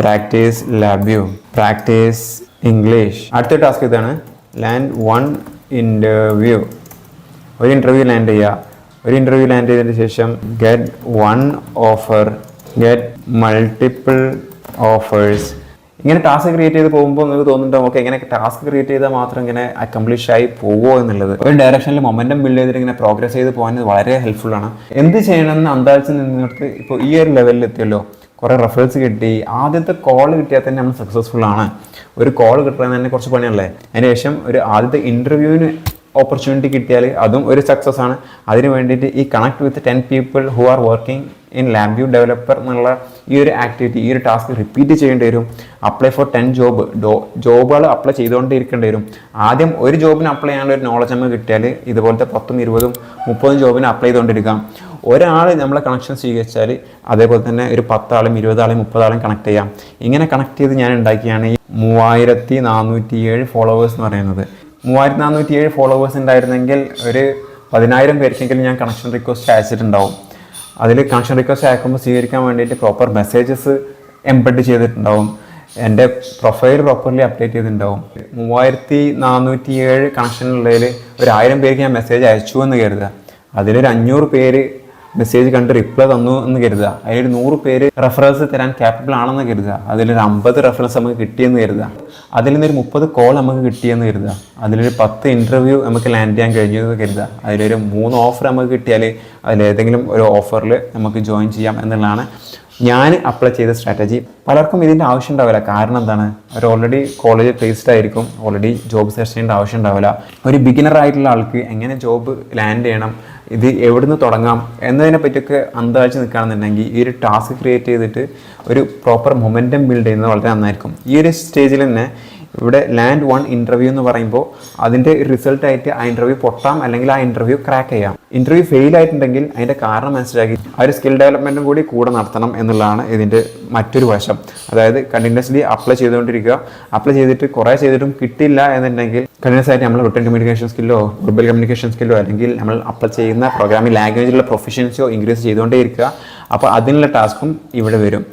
Practice ലാബ്യൂ practice English. അടുത്ത task ഇതാണ്. ലാൻഡ് വൺ ഇന്റർവ്യൂ ഒരു ഇന്റർവ്യൂ ലാൻഡ് ചെയ്യുക. ഒരു ഇന്റർവ്യൂ ലാൻഡ് ചെയ്തതിന് ശേഷം get one offer. Get multiple offers. ഇങ്ങനെ ടാസ്ക് ക്രിയേറ്റ് ചെയ്ത് പോകുമ്പോൾ നിങ്ങൾക്ക് തോന്നുന്നുണ്ടോ ഓക്കെ ഇങ്ങനെ ടാസ്ക് ക്രിയേറ്റ് ചെയ്താൽ മാത്രം ഇങ്ങനെ അക്കംപ്ലിഷ് ആയി പോവോ എന്നുള്ളത്? ഒരു ഡയറക്ഷനിൽ മൊമെന്റം ബിൽഡ് ചെയ്തിട്ട് ഇങ്ങനെ പ്രോഗ്രസ് ചെയ്ത് പോകാൻ വളരെ ഹെൽപ്ഫുൾ ആണ്. എന്ത് ചെയ്യണമെന്ന് അന്താഴ്ച നിങ്ങൾക്ക് ഇപ്പോൾ ഈ ഒരു ലെവലിൽ എത്തിയല്ലോ? കുറേ റെഫറൻസ് കിട്ടി. ആദ്യത്തെ കോൾ കിട്ടിയാൽ തന്നെ നമ്മൾ സക്സസ്ഫുൾ ആണ്. ഒരു കോൾ കിട്ടുന്നത് തന്നെ കുറച്ച് പണിയല്ലേ അതിന് ശേഷം ഒരു ആദ്യത്തെ ഇന്റർവ്യൂവിന് ഓപ്പർച്യൂണിറ്റി കിട്ടിയാൽ അതും ഒരു സക്സസ് ആണ്. അതിന് വേണ്ടിയിട്ട് ഈ connect with ten people who are working in ലാബ്യൂ developer എന്നുള്ള ഈ ഒരു ആക്ടിവിറ്റി ഈ ഒരു ടാസ്ക് റിപ്പീറ്റ് ചെയ്യേണ്ടി വരും. അപ്ലൈ ഫോർ ടെൻ ജോബ് ജോബുകൾ അപ്ലൈ ചെയ്തുകൊണ്ടിരിക്കേണ്ടി വരും. ആദ്യം ഒരു ജോബിന് അപ്ലൈ ചെയ്യാനുള്ള ഒരു നോളജ് നമുക്ക് കിട്ടിയാൽ ഇതുപോലത്തെ പത്തും ഇരുപതും മുപ്പതും ജോബിന് അപ്ലൈ ചെയ്തുകൊണ്ടിരിക്കാം. ഒരാൾ നമ്മളെ കണക്ഷൻ സ്വീകരിച്ചാൽ അതേപോലെ തന്നെ ഒരു പത്താളും ഇരുപതാളും മുപ്പതാളും കണക്ട് ചെയ്യാം. ഇങ്ങനെ കണക്ട് ചെയ്ത് ഞാൻ ഉണ്ടാക്കിയാണ് ഈ മൂവായിരത്തി നാനൂറ്റി ഏഴ് ഫോളോവേഴ്സ് എന്ന് പറയുന്നത്. മൂവായിരത്തി നാനൂറ്റി ഏഴ് ഫോളോവേഴ്സ് ഉണ്ടായിരുന്നെങ്കിൽ ഒരു പതിനായിരം പേർക്കെങ്കിലും ഞാൻ കണക്ഷൻ റിക്വസ്റ്റ് അയച്ചിട്ടുണ്ടാവും. അതിൽ കണക്ഷൻ റിക്വസ്റ്റ് അയക്കുമ്പോൾ സ്വീകരിക്കാൻ വേണ്ടിയിട്ട് പ്രോപ്പർ മെസ്സേജസ് എംബഡ് ചെയ്തിട്ടുണ്ടാവും. എന്റെ പ്രൊഫൈൽ പ്രോപ്പർലി അപ്ഡേറ്റ് ചെയ്തിട്ടുണ്ടാവും. മൂവായിരത്തി നാനൂറ്റി ഏഴ് കണക്ഷനുള്ളതിൽ ഒരു ആയിരം പേർക്ക് ഞാൻ മെസ്സേജ് അയച്ചു എന്ന് കരുതുക. അതിലൊരു അഞ്ഞൂറ് പേര് മെസ്സേജ് കണ്ട് റിപ്ലൈ തന്നു എന്ന് കരുതുക. അതിലൊരു നൂറ് പേര് റെഫറൻസ് തരാൻ ക്യാപ്പബിൾ ആണെന്ന് കരുതുക. അതിലൊരു അമ്പത് റെഫറൻസ് നമുക്ക് കിട്ടിയെന്ന് കരുതുക. അതിൽ നിന്നൊരു മുപ്പത് കോൾ നമുക്ക് കിട്ടിയെന്ന് കരുതുക. അതിലൊരു പത്ത് ഇന്റർവ്യൂ നമുക്ക് ലാൻഡ് ചെയ്യാൻ കഴിഞ്ഞു എന്ന് കരുതുക. അതിലൊരു മൂന്ന് ഓഫർ നമുക്ക് കിട്ടിയാൽ അതിലേതെങ്കിലും ഒരു ഓഫറിൽ നമുക്ക് ജോയിൻ ചെയ്യാം എന്നുള്ളതാണ് ഞാൻ അപ്ലൈ ചെയ്ത സ്ട്രാറ്റജി പലർക്കും ഇതിന്റെ ആവശ്യം ഉണ്ടാവില്ല. കാരണം എന്താണ്? അവർ ഓൾറെഡി കോളേജ് പ്ലേസ്ഡ് ആയിരിക്കും. ഓൾറെഡി ജോബ് സെർച്ച് ചെയ്യേണ്ട ആവശ്യം ഉണ്ടാവില്ല. ഒരു ബിഗിനർ ആയിട്ടുള്ള ആൾക്ക് എങ്ങനെ ജോബ് ലാൻഡ് ചെയ്യണം? ഇത് എവിടുന്ന് തുടങ്ങാം? എന്നതിനെ പറ്റിയൊക്കെ അന്താഴ്ച നിൽക്കുകയാണെന്നുണ്ടെങ്കിൽ ഈ ഒരു ടാസ്ക് ക്രിയേറ്റ് ചെയ്തിട്ട് ഒരു പ്രോപ്പർ മൊമെന്റം ബിൽഡ് ചെയ്യുന്നത് വളരെ നന്നായിരിക്കും. ഈ ഒരു സ്റ്റേജിൽ തന്നെ ഇവിടെ ലാൻഡ് വൺ ഇന്റർവ്യൂ എന്ന് പറയുമ്പോൾ അതിന്റെ റിസൾട്ട് ആയിട്ട് ആ ഇന്റർവ്യൂ പൊട്ടാം അല്ലെങ്കിൽ ആ ഇന്റർവ്യൂ ക്രാക്ക് ചെയ്യാം. ഇന്റർവ്യൂ ഫെയിൽ ആയിട്ടുണ്ടെങ്കിൽ അതിന്റെ കാരണം മനസ്സിലാക്കി ആ ഒരു സ്കിൽ ഡെവലപ്മെന്റും കൂടി കൂടെ നടത്തണം എന്നുള്ളതാണ് ഇതിന്റെ മറ്റൊരു വശം. അതായത് കണ്ടിന്യൂസ്ലി അപ്ലൈ ചെയ്തുകൊണ്ടിരിക്കുക. അപ്ലൈ ചെയ്തിട്ട് കുറേ ചെയ്തിട്ടും കിട്ടില്ല എന്നുണ്ടെങ്കിൽ കണ്ടിന്യൂസ് ആയിട്ട് നമ്മൾ റിട്ടേൺ കമ്മ്യൂണിക്കേഷൻ സ്കില്ലോ ഗ്രൂബൽ കമ്മ്യൂണിക്കേഷൻ സ്കില്ലോ അല്ലെങ്കിൽ നമ്മൾ അപ്ലൈ ചെയ്യുന്ന പ്രോഗ്രാമിംഗ് ലാംഗ്വേജിലുള്ള പ്രൊഫഷൻസിയോ ഇൻക്രീസ് ചെയ്തുകൊണ്ടേ ഇരിക്കുക. അപ്പോൾ അതിനുള്ള ടാസ്കും ഇവിടെ വരും.